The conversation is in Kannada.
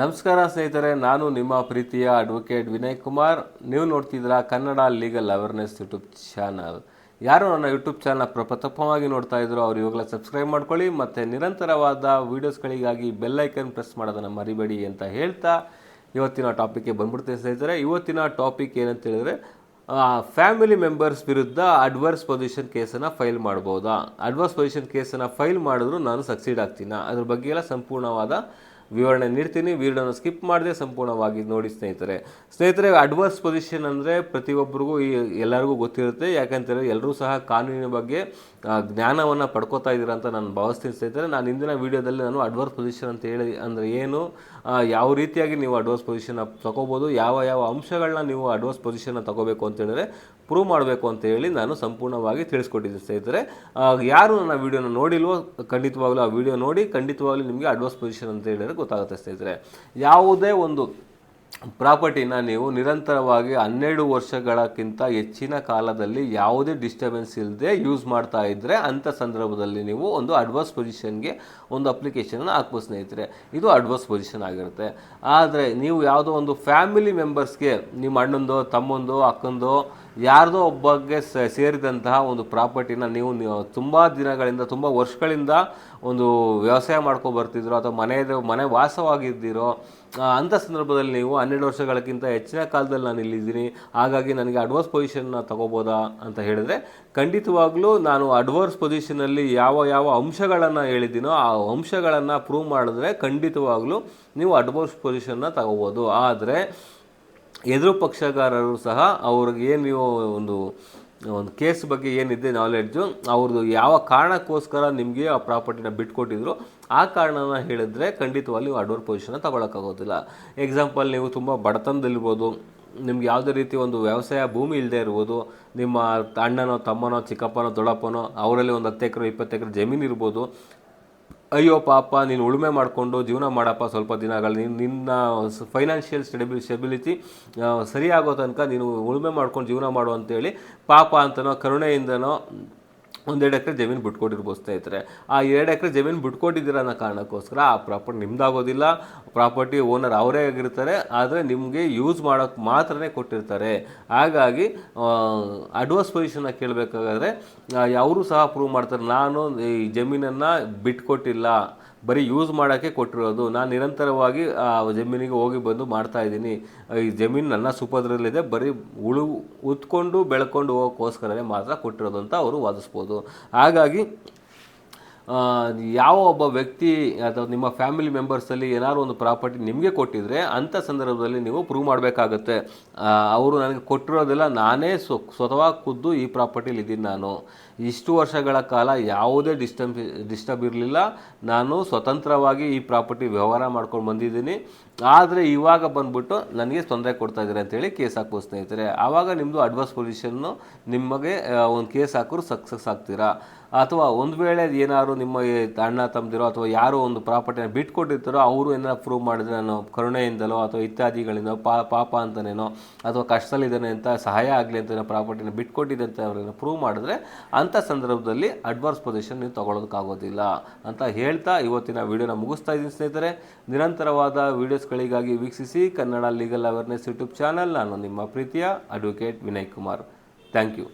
ನಮಸ್ಕಾರ ಸ್ನೇಹಿತರೆ, ನಾನು ನಿಮ್ಮ ಪ್ರೀತಿಯ ಅಡ್ವೊಕೇಟ್ ವಿನಯ್ ಕುಮಾರ್. ನೀವು ನೋಡ್ತಿದ್ದೀರಾ Kannada legal awareness YouTube channel ಯಾರು ನನ್ನ ಯೂಟ್ಯೂಬ್ ಚಾನಲ್ ಪ್ರಪ್ರಥಮವಾಗಿ ನೋಡ್ತಾ ಇದ್ರು ಅವರು ಇವಾಗಲೇ ಸಬ್ಸ್ಕ್ರೈಬ್ ಮಾಡ್ಕೊಳ್ಳಿ ಮತ್ತು ನಿರಂತರವಾದ ವೀಡಿಯೋಸ್ಗಳಿಗಾಗಿ ಬೆಲ್ಲೈಕನ್ ಪ್ರೆಸ್ ಮಾಡೋದನ್ನು ಮರಿಬೇಡಿ ಅಂತ ಹೇಳ್ತಾ ಇವತ್ತಿನ ಟಾಪಿಕ್ಗೆ ಬಂದ್ಬಿಡ್ತೀನಿ ಸ್ನೇಹಿತರೆ. ಇವತ್ತಿನ ಟಾಪಿಕ್ ಏನಂತೇಳಿದ್ರೆ ಫ್ಯಾಮಿಲಿ ಮೆಂಬರ್ಸ್ ವಿರುದ್ಧ ಅಡ್ವರ್ಸ್ ಪೊಸಿಷನ್ ಕೇಸನ್ನು ಫೈಲ್ ಮಾಡ್ಬೋದಾ? ಅಡ್ವರ್ಸ್ ಪೊಸಿಷನ್ ಕೇಸನ್ನು ಫೈಲ್ ಮಾಡಿದ್ರು ನಾನು ಸಕ್ಸೀಡ್ ಆಗ್ತೀನಿ? ಅದ್ರ ಬಗ್ಗೆ ಎಲ್ಲ ಸಂಪೂರ್ಣವಾದ ವಿವರಣೆ ನೀಡ್ತೀನಿ. ವಿಡಿಯೋನ ಸ್ಕಿಪ್ ಮಾಡದೆ ಸಂಪೂರ್ಣವಾಗಿ ನೋಡಿ ಸ್ನೇಹಿತರೆ. ಸ್ನೇಹಿತರೆ ಅಡ್ವರ್ಸ್ ಪೊಸಿಷನ್ ಅಂದರೆ ಪ್ರತಿಯೊಬ್ಬರಿಗೂ ಈ ಎಲ್ಲರಿಗೂ ಗೊತ್ತಿರುತ್ತೆ. ಯಾಕಂತೇಳಿ ಎಲ್ಲರೂ ಸಹ ಕಾನೂನಿನ ಬಗ್ಗೆ ಜ್ಞಾನವನ್ನು ಪಡ್ಕೋತಾ ಇದ್ದೀರಾ ಅಂತ ನಾನು ಭಾವಿಸ್ತೀನಿ ಸ್ನೇಹಿತರೆ. ನಾನು ಇಂದಿನ ವಿಡಿಯೋದಲ್ಲಿ ನಾನು ಅಡ್ವರ್ಸ್ ಪೊಸಿಷನ್ ಅಂತ ಹೇಳಿ, ಅಂದರೆ ಏನು ಯಾವ ರೀತಿಯಾಗಿ ನೀವು ಅಡ್ವರ್ಸ್ ಪೊಸಿಷನ್ ತಗೋಬೋದು, ಯಾವ ಯಾವ ಅಂಶಗಳನ್ನ ನೀವು ಅಡ್ವರ್ಸ್ ಪೊಸಿಷನ್ನ ತಗೋಬೇಕು ಅಂತ ಹೇಳಿದ್ರೆ ಪ್ರೂವ್ ಮಾಡಬೇಕು ಅಂತ ಹೇಳಿ ನಾನು ಸಂಪೂರ್ಣವಾಗಿ ತಿಳಿಸ್ಕೊಟ್ಟಿದ್ದೀನಿ ಸ್ನೇಹಿತರೆ. ಯಾರು ನನ್ನ ವಿಡಿಯೋನ ನೋಡಿಲ್ವೋ ಖಂಡಿತವಾಗ್ಲೂ ಆ ವಿಡಿಯೋ ನೋಡಿ, ಖಂಡಿತವಾಗ್ಲೂ ನಿಮಗೆ ಅಡ್ವರ್ಸ್ ಪೊಸಿಷನ್ ಅಂತ ಹೇಳಿದ್ರೆ ಗೊತ್ತಾಗುತ್ತೆ ಸ್ನೇಹಿತರೆ. ಯಾವುದೇ ಒಂದು ಪ್ರಾಪರ್ಟಿನ ನೀವು ನಿರಂತರವಾಗಿ ಹನ್ನೆರಡು ವರ್ಷಗಳಕ್ಕಿಂತ ಹೆಚ್ಚಿನ ಕಾಲದಲ್ಲಿ ಯಾವುದೇ ಡಿಸ್ಟರ್ಬೆನ್ಸ್ ಇಲ್ಲದೆ ಯೂಸ್ ಮಾಡ್ತಾ ಇದ್ದರೆ ಅಂಥ ಸಂದರ್ಭದಲ್ಲಿ ನೀವು ಒಂದು ಅಡ್ವರ್ಸ್ ಪೊಸಿಷನ್ಗೆ ಒಂದು ಅಪ್ಲಿಕೇಶನ್ ಹಾಕ್ಬೋದು ಸ್ನೇಹಿತರೆ. ಇದು ಅಡ್ವರ್ಸ್ ಪೊಸಿಷನ್ ಆಗಿರುತ್ತೆ. ಆದರೆ ನೀವು ಯಾವುದೋ ಒಂದು ಫ್ಯಾಮಿಲಿ ಮೆಂಬರ್ಸ್ಗೆ ನಿಮ್ಮ ಅಣ್ಣಂದೋ, ತಮ್ಮಂದೋ, ಅಕ್ಕಂದೋ, ಯಾರದೋ ಒಬ್ಬಗೆ ಸೇರಿದಂತಹ ಒಂದು ಪ್ರಾಪರ್ಟಿನ ನೀವು ತುಂಬ ದಿನಗಳಿಂದ, ತುಂಬ ವರ್ಷಗಳಿಂದ ಒಂದು ವ್ಯವಸಾಯ ಮಾಡ್ಕೊ ಬರ್ತಿದ್ರೋ ಅಥವಾ ಮನೆಯದು ಮನೆ ವಾಸವಾಗಿದ್ದೀರೋ ಅಂಥ ಸಂದರ್ಭದಲ್ಲಿ ನೀವು ಹನ್ನೆರಡು ವರ್ಷಗಳಕ್ಕಿಂತ ಹೆಚ್ಚಿನ ಕಾಲದಲ್ಲಿ ನಾನು ಇಲ್ಲಿದ್ದೀನಿ. ಹಾಗಾಗಿ ನನಗೆ ಅಡ್ವರ್ಸ್ ಪೊಸಿಷನ್ನ ತಗೋಬೋದಾ ಅಂತ ಹೇಳಿದ್ರೆ, ಖಂಡಿತವಾಗ್ಲೂ ನಾನು ಅಡ್ವರ್ಸ್ ಪೊಸಿಷನಲ್ಲಿ ಯಾವ ಯಾವ ಅಂಶಗಳನ್ನು ಹೇಳಿದ್ದೀನೋ ಆ ಅಂಶಗಳನ್ನು ಪ್ರೂವ್ ಮಾಡಿದ್ರೆ ಖಂಡಿತವಾಗ್ಲೂ ನೀವು ಅಡ್ವರ್ಸ್ ಪೊಸಿಷನ್ನ ತಗೋಬೋದು. ಆದರೆ, ಎದುರು ಪಕ್ಷಗಾರರು ಸಹ ಅವ್ರಿಗೆ ಏನು ನೀವು ಒಂದು ಒಂದು ಕೇಸ್ ಬಗ್ಗೆ ಏನಿದೆ ನಾಲೆಡ್ಜು ಅವ್ರದ್ದು ಯಾವ ಕಾರಣಕ್ಕೋಸ್ಕರ ನಿಮಗೆ ಆ ಪ್ರಾಪರ್ಟಿನ ಬಿಟ್ಕೊಟ್ಟಿದ್ರು ಆ ಕಾರಣನ ಹೇಳಿದ್ರೆ ಖಂಡಿತವಾಗಿ ಅಡ್ವರ್ ಪೊಸಿಷನ್ನ ತಗೊಳಕ್ಕಾಗೋದಿಲ್ಲ. ಎಕ್ಸಾಂಪಲ್ ನೀವು ತುಂಬ ಬಡತನದಲ್ಲಿರ್ಬೋದು, ನಿಮ್ಗೆ ಯಾವುದೇ ರೀತಿ ಒಂದು ವ್ಯವಸಾಯ ಭೂಮಿ ಇಲ್ಲದೆ ಇರ್ಬೋದು, ನಿಮ್ಮ ಅಣ್ಣನೋ, ತಮ್ಮನೋ, ಚಿಕ್ಕಪ್ಪನೋ, ದೊಡ್ಡಪ್ಪನೋ, ಅವರಲ್ಲಿ ಒಂದು ಹತ್ತು ಎಕರೆ, ಇಪ್ಪತ್ತು ಎಕರೆ ಜಮೀನು ಇರ್ಬೋದು ಅಯ್ಯೋ ಪಾಪ, ನೀನು ಉಳುಮೆ ಮಾಡಿಕೊಂಡು ಜೀವನ ಮಾಡಪ್ಪ ಸ್ವಲ್ಪ ದಿನಗಳು. ನೀನು ನಿನ್ನ ಫೈನಾನ್ಷಿಯಲ್ ಸ್ಟೆಬಿ ಸ್ಟೆಬಿಲಿಟಿ ಸರಿಯಾಗೋ ತನಕ ನೀನು ಉಳುಮೆ ಮಾಡ್ಕೊಂಡು ಜೀವನ ಮಾಡು ಅಂತೇಳಿ ಪಾಪ ಅಂತನೋ, ಕರುಣೆಯಿಂದನೋ ಒಂದೆರಡು ಎಕರೆ ಜಮೀನು ಬಿಟ್ಕೊಟ್ಟಿರ್ಬೋದು ಸ್ನೇಹಿತರೆ. ಆ ಎರಡು ಎಕರೆ ಜಮೀನು ಬಿಟ್ಕೊಟ್ಟಿದ್ದೀರ ಅನ್ನೋ ಕಾರಣಕ್ಕೋಸ್ಕರ ಆ ಪ್ರಾಪರ್ಟಿ ನಿಮ್ದಾಗೋದಿಲ್ಲ. ಪ್ರಾಪರ್ಟಿ ಓನರ್ ಅವರೇ ಆಗಿರ್ತಾರೆ. ಆದರೆ ನಿಮಗೆ ಯೂಸ್ ಮಾಡೋಕ್ಕೆ ಮಾತ್ರನೇ ಕೊಟ್ಟಿರ್ತಾರೆ. ಹಾಗಾಗಿ ಅಡ್ವಾನ್ಸ್ ಪೊಸಿಷನ್ನ ಕೇಳಬೇಕಾದ್ರೆ ಅವರು ಸಹ ಪ್ರೂವ್ ಮಾಡ್ತಾರೆ, ನಾನು ಈ ಜಮೀನನ್ನು ಬಿಟ್ಕೊಟ್ಟಿಲ್ಲ. ಬರೀ ಯೂಸ್ ಮಾಡೋಕ್ಕೆ ಕೊಟ್ಟಿರೋದು. ನಾನು ನಿರಂತರವಾಗಿ, ಆ, ಜಮೀನಿಗೆ ಹೋಗಿ ಬಂದು ಮಾಡ್ತಾ ಇದ್ದೀನಿ. ಈ ಜಮೀನು ನನ್ನ ಸುಪದ್ರಲ್ಲಿದೆ ಬರೀ ಉಳು, ಉತ್ಕೊಂಡು ಬೆಳ್ಕೊಂಡು ಹೋಗೋಕ್ಕೋಸ್ಕರನೇ ಮಾತ್ರ ಕೊಟ್ಟಿರೋದು ಅಂತ ಅವರು ವಾದಿಸ್ಬೋದು. ಹಾಗಾಗಿ ಯಾವ ಒಬ್ಬ ವ್ಯಕ್ತಿ ಅಥವಾ ನಿಮ್ಮ ಫ್ಯಾಮಿಲಿ ಮೆಂಬರ್ಸಲ್ಲಿ ಏನಾದ್ರು ಒಂದು ಪ್ರಾಪರ್ಟಿ ನಿಮಗೆ ಕೊಟ್ಟಿದ್ರೆ ಅಂಥ ಸಂದರ್ಭದಲ್ಲಿ ನೀವು ಪ್ರೂವ್ ಮಾಡಬೇಕಾಗತ್ತೆ. ಅವರು ನನಗೆ ಕೊಟ್ಟಿರೋದೆಲ್ಲ. ನಾನೇ ಸ್ವ, ಸ್ವತಃ ಖುದ್ದು ಈ ಪ್ರಾಪರ್ಟಿಲಿ ಇದ್ದೀನಿ ನಾನು. ಇಷ್ಟು ವರ್ಷಗಳ ಕಾಲ ಯಾವುದೇ ಡಿಸ್ಟರ್ಬ್ ಡಿಸ್ಟರ್ಬ್ ಇರಲಿಲ್ಲ. ನಾನು ಸ್ವತಂತ್ರವಾಗಿ ಈ ಪ್ರಾಪರ್ಟಿ ವ್ಯವಹಾರ ಮಾಡ್ಕೊಂಡು ಬಂದಿದ್ದೀನಿ. ಆದರೆ ಇವಾಗ ಬಂದ್ಬಿಟ್ಟು ನನಗೆ ತೊಂದರೆ ಕೊಡ್ತಾ ಇದ್ದಾರೆ ಅಂತೇಳಿ ಕೇಸ್ ಹಾಕುವ ಸ್ನೇಹಿತರೆ. ಆವಾಗ ನಿಮ್ಮದು ಅಡ್ವಾನ್ಸ್ ಪೊಸಿಷನ್ನು ನಿಮಗೆ ಒಂದು ಕೇಸ್ ಹಾಕೋರು ಸಕ್ಸಸ್ ಆಗ್ತೀರಾ? ಅಥವಾ ಒಂದು ವೇಳೆ ಏನಾದ್ರು ನಿಮ್ಮ ಅಣ್ಣ ತಮ್ಮದಿರೋ ಅಥವಾ ಯಾರೋ ಒಂದು ಪ್ರಾಪರ್ಟಿನ ಬಿಟ್ಕೊಟ್ಟಿರ್ತಾರೋ, ಅವರು ಏನಾರು ಪ್ರೂವ್ ಮಾಡಿದ್ರೆ ನಾನು ಕರುಣೆಯಿಂದಲೋ ಅಥವಾ ಇತ್ಯಾದಿಗಳಿಂದ ಪಾಪ ಅಂತನೇನೋ ಅಥವಾ ಕಷ್ಟದಲ್ಲಿದ್ದಾನೆ ಅಂತ ಸಹಾಯ ಆಗಲಿ ಅಂತ ಪ್ರಾಪರ್ಟಿನ ಬಿಟ್ಕೊಟ್ಟಿದೆ ಅಂತ ಅವ್ರನ್ನ ಪ್ರೂವ್ ಮಾಡಿದ್ರೆ ಅಂಥ ಸಂದರ್ಭದಲ್ಲಿ ಅಡ್ವಾನ್ಸ್ ಪೊಸಿಷನ್ ನೀವು ತೊಗೊಳೋದಕ್ಕಾಗೋದಿಲ್ಲ ಅಂತ ಹೇಳ್ತಾ ಇವತ್ತಿನ ವಿಡಿಯೋನ ಮುಗಿಸ್ತಾ ಇದ್ದೀನಿ ಸ್ನೇಹಿತರೆ. ನಿರಂತರವಾದ ವೀಡಿಯೋಸ್ಗಳಿಗಾಗಿ ವೀಕ್ಷಿಸಿ Kannada legal awareness YouTube channel. ನಾನು ನಿಮ್ಮ ಪ್ರೀತಿಯ advocate Vinay Kumar. Thank you